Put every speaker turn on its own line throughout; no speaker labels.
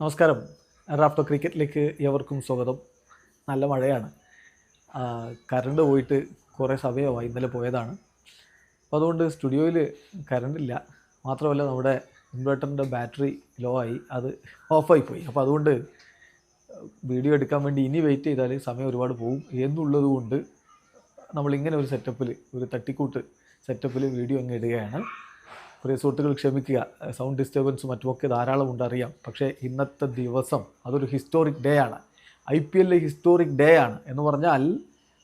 നമസ്കാരം. റാഫ്റ്റോ ക്രിക്കറ്റിലേക്ക് എവർക്കും സ്വാഗതം. നല്ല മഴയാണ്. കറണ്ട് പോയിട്ട് കുറേ സമയമായി ഇന്നലെ പോയതാണ്. അപ്പോൾ അതുകൊണ്ട് സ്റ്റുഡിയോയിൽ കറണ്ടില്ല. മാത്രമല്ല നമ്മുടെ ഇൻവെർട്ടറിന്റെ ബാറ്ററി ലോ ആയി. അത് ഓഫായി പോയി. അപ്പോൾ അതുകൊണ്ട് വീഡിയോ എടുക്കാൻ വേണ്ടി ഇനി വെയിറ്റ് ചെയ്താൽ സമയം ഒരുപാട് പോകും എന്നുള്ളത് കൊണ്ട് നമ്മളിങ്ങനെ ഒരു സെറ്റപ്പിൽ ഒരു തട്ടിക്കൂട്ട് സെറ്റപ്പിൽ വീഡിയോ അങ്ങ് ഇടുകയാണ്. പ്രിയ സുഹൃത്തുക്കൾ ക്ഷമിക്കുക. സൗണ്ട് ഡിസ്റ്റർബൻസും മറ്റുമൊക്കെ ധാരാളം ഉണ്ടറിയാം പക്ഷേ ഇന്നത്തെ ദിവസം അതൊരു ഹിസ്റ്റോറിക് ഡേ ആണ്. ഐ പി എല്ലിലെ ഹിസ്റ്റോറിക് ഡേ ആണ് എന്ന് പറഞ്ഞാൽ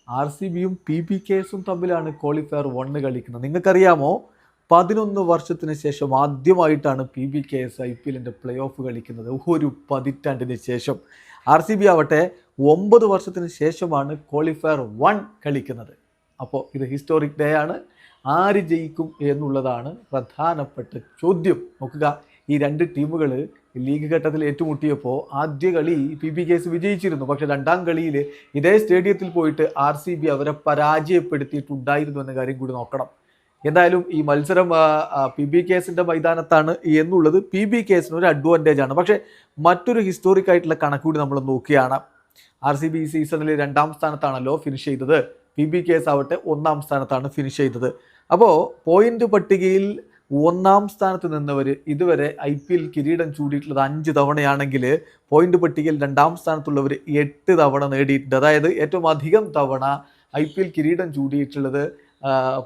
ആർ സി ബിയും പി ബി കേസും തമ്മിലാണ് ക്വാളിഫയർ വണ്ണ് കളിക്കുന്നത്. നിങ്ങൾക്കറിയാമോ? പതിനൊന്ന് വർഷത്തിന് ശേഷം ആദ്യമായിട്ടാണ് P B K S I P എല്ലിന്റെ പ്ലേ ഓഫ് കളിക്കുന്നത്. ഒരു പതിറ്റാണ്ടിന് ശേഷം. ആർ സി ബി ആവട്ടെ ഒമ്പത് വർഷത്തിന് ശേഷമാണ് ക്വാളിഫയർ വൺ കളിക്കുന്നത്. അപ്പോൾ ഇത് ഹിസ്റ്റോറിക് ഡേ ആണ്. ആര് ജയിക്കും എന്നുള്ളതാണ് പ്രധാനപ്പെട്ട ചോദ്യം. നോക്കുക ഈ രണ്ട് ടീമുകൾ ലീഗ് ഘട്ടത്തിൽ ഏറ്റുമുട്ടിയപ്പോൾ ആദ്യ കളി പി ബി കേസ് വിജയിച്ചിരുന്നു. പക്ഷേ രണ്ടാം കളിയിൽ ഇതേ സ്റ്റേഡിയത്തിൽ പോയിട്ട് ആർ സി ബി അവരെ പരാജയപ്പെടുത്തിയിട്ടുണ്ടായിരുന്നു എന്ന കാര്യം കൂടി നോക്കണം. എന്തായാലും ഈ മത്സരം പി ബി കേസിന്റെ മൈതാനത്താണ് എന്നുള്ളത് പി ബി കേസിന് ഒരു അഡ്വാന്റേജ് ആണ്. പക്ഷേ മറ്റൊരു ഹിസ്റ്റോറിക് ആയിട്ടുള്ള നമ്മൾ നോക്കുകയാണ് ആർ സി ബി ഈ സീസണിൽ രണ്ടാം സ്ഥാനത്താണല്ലോ ഫിനിഷ് ചെയ്തത്. പി ബി കേസ് ആവട്ടെ ഒന്നാം സ്ഥാനത്താണ് ഫിനിഷ് ചെയ്തത്. അപ്പോൾ പോയിന്റ് പട്ടികയിൽ ഒന്നാം സ്ഥാനത്ത് നിന്നവർ ഇതുവരെ ഐ പി എൽ കിരീടം ചൂടിയിട്ടുള്ളത് അഞ്ച് തവണയാണെങ്കിൽ പോയിന്റ് പട്ടികയിൽ രണ്ടാം സ്ഥാനത്തുള്ളവർ എട്ട് തവണ നേടിയിട്ടുണ്ട്. അതായത് ഏറ്റവും അധികം തവണ ഐ പി എൽ കിരീടം ചൂടിയിട്ടുള്ളത്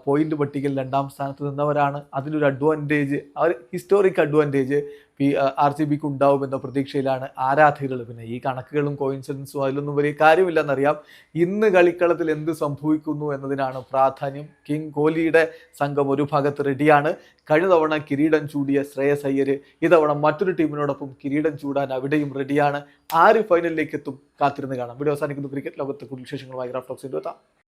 പോയിന്റ് പട്ടികയിൽ രണ്ടാം സ്ഥാനത്ത് നിന്നവരാണ്. അതിലൊരു അഡ്വാന്റേജ് ഒരു historic advantage P R C ബിക്ക് ഉണ്ടാവുമെന്ന പ്രതീക്ഷയിലാണ് ആരാധകർ പിന്നെ ഈ കണക്കുകളും കോയിൻസിഡൻസും അതിലൊന്നും വലിയ കാര്യമില്ലെന്നറിയാം. ഇന്ന് കളിക്കളത്തിൽ എന്ത് സംഭവിക്കുന്നു എന്നതിനാണ് പ്രാധാന്യം. കിങ് കോഹ്ലിയുടെ സംഘം ഒരു ഭാഗത്ത് റെഡിയാണ് കഴിഞ്ഞ തവണ കിരീടം ചൂടിയ ശ്രേയസ് അയ്യർ ഇതവണ മറ്റൊരു ടീമിനോടൊപ്പം കിരീടം ചൂടാൻ അവിടെയും റെഡിയാണ് ആര് ഫൈനലിലേക്ക് എത്തും കാത്തിരുന്ന് കാണാം. വീഡിയോ അവസാനിക്കുന്നു. ക്രിക്കറ്റ് ലോകത്തെ കൂടുതൽ വിശേഷങ്ങളുമായി ഗ്രാഫ്റ്റോക്സിന്റെ എത്താം.